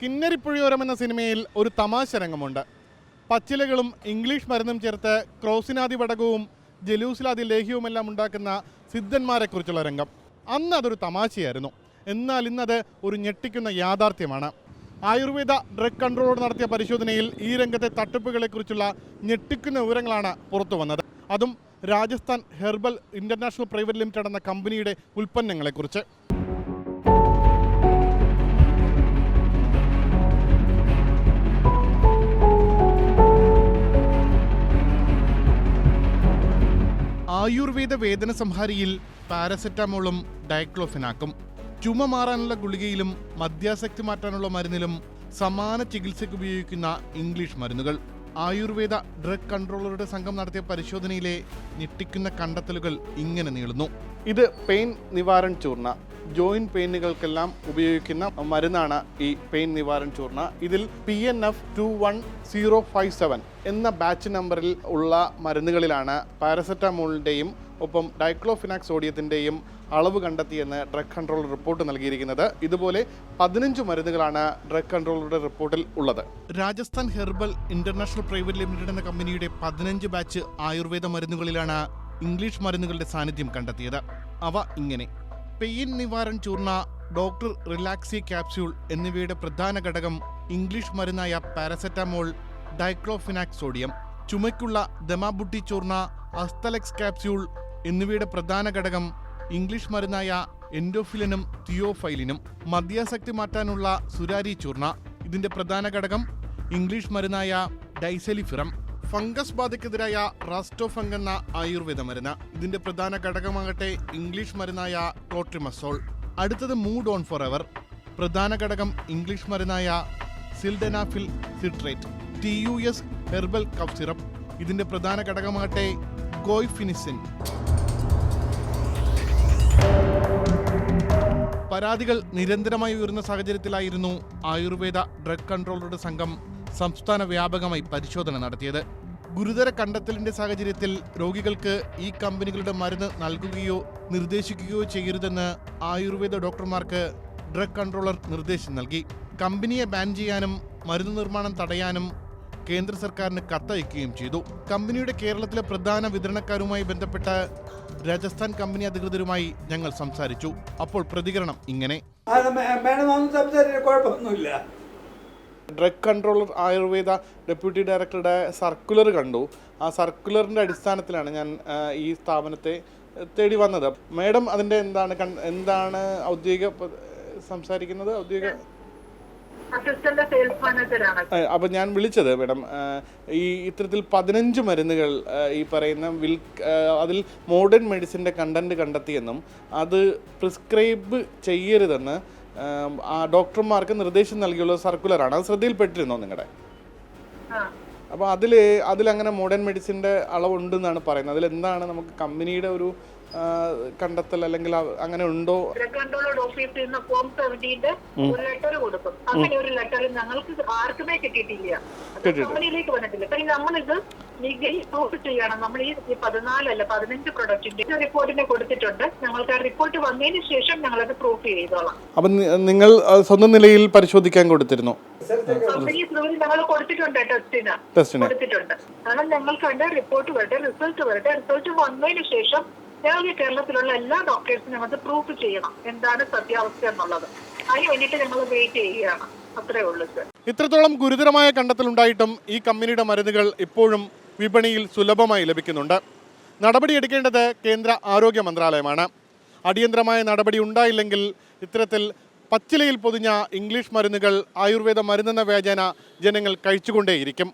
കിന്നരിപ്പുഴയോരം എന്ന സിനിമയിൽ ഒരു തമാശ രംഗമുണ്ട് പച്ചിലകളും ഇംഗ്ലീഷ് മരുന്നും ചേർത്ത് ക്രോസിനാദി വടകവും ജലൂസിലാദി ലേഹ്യവുമെല്ലാം ഉണ്ടാക്കുന്ന സിദ്ധന്മാരെക്കുറിച്ചുള്ള രംഗം. അന്ന് അതൊരു തമാശയായിരുന്നു. എന്നാൽ ഇന്നത് ഒരു ഞെട്ടിക്കുന്ന യാഥാർത്ഥ്യമാണ്. ആയുർവേദ ഡ്രഗ് കൺട്രോളോട് നടത്തിയ പരിശോധനയിൽ ഈ രംഗത്തെ തട്ടിപ്പുകളെക്കുറിച്ചുള്ള ഞെട്ടിക്കുന്ന വിവരങ്ങളാണ് പുറത്തു വന്നത്. അതും Rajasthan herbal international private limited എന്ന കമ്പനിയുടെ ഉൽപ്പന്നങ്ങളെക്കുറിച്ച്. ആയുർവേദ വേദന സംഹാരിയിൽ പാരസെറ്റാമോളും ഡയക്ലോഫിനാക്കും. ചുമ മാറാനുള്ള ഗുളികയിലും മദ്യാസക്തി മാറ്റാനുള്ള മരുന്നിലും സമാന ചികിത്സയ്ക്ക് ഉപയോഗിക്കുന്ന ഇംഗ്ലീഷ് മരുന്നുകൾ. ആയുർവേദ ഡ്രഗ് കൺട്രോളറുടെ സംഘം നടത്തിയ പരിശോധനയിലെ ഞെട്ടിക്കുന്ന കണ്ടെത്തലുകൾ ഇങ്ങനെ നീളുന്നു. ഇത് പെയിൻ നിവാരൺ ചൂർണ. ജോയിന്റ് പെയിനുകൾക്കെല്ലാം ഉപയോഗിക്കുന്ന മരുന്നാണ് ഈ പെയിൻ നിവാരൺ ചൂർണ. ഇതിൽ P N F two one zero five seven എന്ന ബാച്ച് നമ്പറിൽ ഉള്ള മരുന്നുകളിലാണ് പാരസെറ്റാമോളിന്റെയും ഒപ്പം ഡൈക്ലോഫിനാക് സോഡിയത്തിന്റെയും അളവ് കണ്ടെത്തിയെന്ന് ഡ്രഗ് കൺട്രോൾ റിപ്പോർട്ട് നൽകിയിരിക്കുന്നത്. ഇതുപോലെ പതിനഞ്ച് മരുന്നുകളാണ് ഡ്രഗ് കൺട്രോളറുടെ റിപ്പോർട്ടിൽ ഉള്ളത്. Rajasthan herbal international private limited എന്ന കമ്പനിയുടെ പതിനഞ്ച് ബാച്ച് ആയുർവേദ മരുന്നുകളിലാണ് ഇംഗ്ലീഷ് മരുന്നുകളുടെ സാന്നിധ്യം കണ്ടെത്തിയത്. അവ ഇങ്ങനെ. Pain Nivaran Churna doctor relaxi capsule എന്നിവയുടെ പ്രധാന ഘടകം ഇംഗ്ലീഷ് മരുന്നായ പാരസെറ്റാമോൾ ഡൈക്ലോഫിനാക് സോഡിയം ചുമയ്ക്കുള്ള ദമാബുട്ടി ചൂർണ അസ്തലക്സ് ക്യാപ്സ്യൂൾ എന്നിവയുടെ പ്രധാന ഘടകം ഇംഗ്ലീഷ് മരുന്നായ എൻഡോഫിലിനും തിയോഫൈലിനും മദ്യാസക്തി മാറ്റാനുള്ള സുരാരി ചൂർണ. ഇതിന്റെ പ്രധാന ഘടകം ഇംഗ്ലീഷ് മരുന്നായ ഡൈസെലിഫിറം. ഫംഗസ് ബാധയ്ക്കെതിരായ റാസ്റ്റോഫംഗ് എന്ന ആയുർവേദ മരുന്ന്. ഇതിന്റെ പ്രധാന ഘടകമാകട്ടെ ഇംഗ്ലീഷ് മരുന്നായ ക്ലോട്രിമസോൾ അടുത്തത് മൂഡ് ഓൺ ഫോർ എവർ പ്രധാന ഘടകം English മരുന്നായ sildenafil citrate T U S herbal cough syrup. ഇതിന്റെ പ്രധാന ഘടകമാകട്ടെ ഗോയ്ഫിനിസിൻ. പരാതികൾ നിരന്തരമായി ഉയർന്ന സാഹചര്യത്തിലായിരുന്നു ആയുർവേദ ഡ്രഗ് കൺട്രോളറുടെ സംഘം സംസ്ഥാന വ്യാപകമായി പരിശോധന നടത്തിയത്. ഗുരുതര കണ്ടെത്തലിന്റെ സാഹചര്യത്തിൽ രോഗികൾക്ക് ഈ കമ്പനികളുടെ മരുന്ന് നൽകുകയോ നിർദ്ദേശിക്കുകയോ ചെയ്യരുതെന്ന് ആയുർവേദ ഡോക്ടർമാർക്ക് ഡ്രഗ് കൺട്രോളർ നിർദ്ദേശം നൽകി. കമ്പനിയെ ബാൻ ചെയ്യാനും മരുന്ന് നിർമ്മാണം തടയാനും കേന്ദ്ര സർക്കാരിന് കത്തയക്കുകയും ചെയ്തു. കമ്പനിയുടെ കേരളത്തിലെ പ്രധാന വിതരണക്കാരുമായി ബന്ധപ്പെട്ട രാജസ്ഥാൻ കമ്പനി അധികൃതരുമായി ഞങ്ങൾ സംസാരിച്ചു. അപ്പോൾ പ്രതികരണം ഇങ്ങനെ. ഡ്രഗ് കൺട്രോളർ ആയുർവേദ ഡെപ്യൂട്ടി ഡയറക്ടറുടെ സർക്കുലർ കണ്ടു. ആ സർക്കുലറിന്റെ അടിസ്ഥാനത്തിലാണ് ഞാൻ ഈ സ്ഥാപനത്തെ തേടി വന്നത്. മേഡം അതിന്റെ എന്താണ് എന്താണ് ഔദ്യോഗിക സംസാരിക്കുന്നത്? ഔദ്യോഗിക അപ്പോൾ ഞാൻ വിളിച്ചത് മേഡം ഈ ഇത്തരത്തിൽ പതിനഞ്ച് മരുന്നുകൾ ഈ പറയുന്ന വിൽ അതിൽ മോഡേൺ മെഡിസിന്റെ കണ്ടന്റ് കണ്ടെത്തിയെന്നും അത് പ്രിസ്ക്രൈബ് ചെയ്യരുതെന്ന് ഡോക്ടർമാർക്ക് നിർദ്ദേശം നൽകിയുള്ള സർക്കുലറാണ് അത് ശ്രദ്ധയിൽപ്പെട്ടിരുന്നോ നിങ്ങളുടെ. അപ്പോൾ അതിൽ അതിലങ്ങനെ മോഡേൺ മെഡിസിന്റെ അളവുണ്ടെന്നാണ് പറയുന്നത്. അതിൽ എന്താണ് നമുക്ക് കമ്പനിയുടെ ഒരു കണ്ടെത്തൽ അല്ലെങ്കിൽ അങ്ങനെ ഉണ്ടോ? ഓഫീസിൽ നിന്ന് ഫോം ഒരു ലെറ്റർ കൊടുക്കും. അങ്ങനെ ഒരു ലെറ്റർ ഞങ്ങൾക്ക് ആർക്കുമേ കിട്ടിയിട്ടില്ല. കമ്പനിയിലേക്ക് വന്നിട്ടില്ല. നമ്മളിത് പ്രൂഫ് ചെയ്യണം. നമ്മൾ ഈ പതിനാലല്ല പതിനഞ്ച് പ്രൊഡക്റ്റിന്റെ റിപ്പോർട്ടിനെ കൊടുത്തിട്ടുണ്ട്. ഞങ്ങൾക്ക് ആ റിപ്പോർട്ട് വന്നതിന് ശേഷം ഞങ്ങളത് പ്രൂഫ് ചെയ്തോളാം. അപ്പൊ നിങ്ങൾ സ്വന്തം നിലയിൽ പരിശോധിക്കാൻ കൊടുത്തിരുന്നു. ഞങ്ങൾ കൊടുത്തിട്ടുണ്ട് ടെസ്റ്റിന് കൊടുത്തിട്ടുണ്ട്. കാരണം ഞങ്ങൾക്ക് അതിന്റെ റിപ്പോർട്ട് വരട്ടെ റിസൾട്ട് വരട്ടെ. റിസൾട്ട് വന്നതിന് ശേഷം ഞങ്ങൾക്ക് കേരളത്തിലുള്ള എല്ലാ ഡോക്ടേഴ്സും ഞങ്ങൾക്ക് പ്രൂഫ് ചെയ്യണം. എന്താണ് സത്യാവസ്ഥ എന്നുള്ളത്. അതിന് വേണ്ടിയിട്ട് ഞങ്ങൾ വെയിറ്റ് ചെയ്യുകയാണ്. അത്രേ ഉള്ളൂ സർ ഇത്രത്തോളം ഗുരുതരമായ കണ്ടെത്തലുണ്ടായിട്ടും ഈ കമ്പനിയുടെ മരുന്നുകൾ ഇപ്പോഴും വിപണിയിൽ സുലഭമായി ലഭിക്കുന്നുണ്ട്. നടപടിയെടുക്കേണ്ടത് കേന്ദ്ര ആരോഗ്യ മന്ത്രാലയമാണ്. അടിയന്തരമായ നടപടി ഉണ്ടായില്ലെങ്കിൽ ഇത്തരത്തിൽ പച്ചിലയിൽ പൊതിഞ്ഞ ഇംഗ്ലീഷ് മരുന്നുകൾ ആയുർവേദ മരുന്നെന്ന വ്യാജേന ജനങ്ങൾ കഴിച്ചുകൊണ്ടേയിരിക്കും.